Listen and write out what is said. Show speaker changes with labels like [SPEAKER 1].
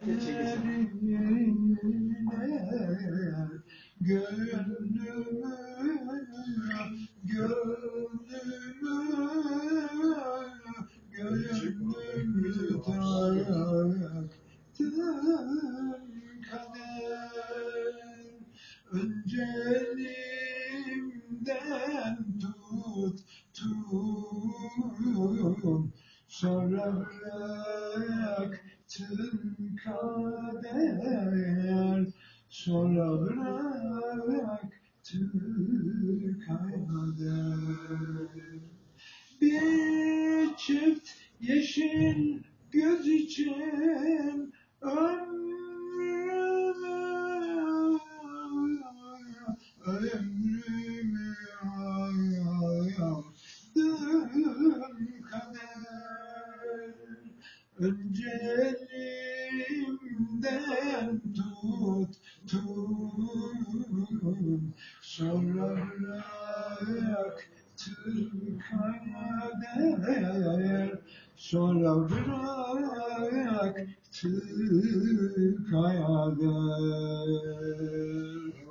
[SPEAKER 1] Gönlümü, gönlümü, gönlümü taktın kader. Öncelimden tut, tut, sonra bıraktın kader, sonra bıraktın kader. Bir çift yeşil göz için ömrümü, ömrümü Öncelimden tut, tut, sonra bıraktın kader, sonra bıraktın kader.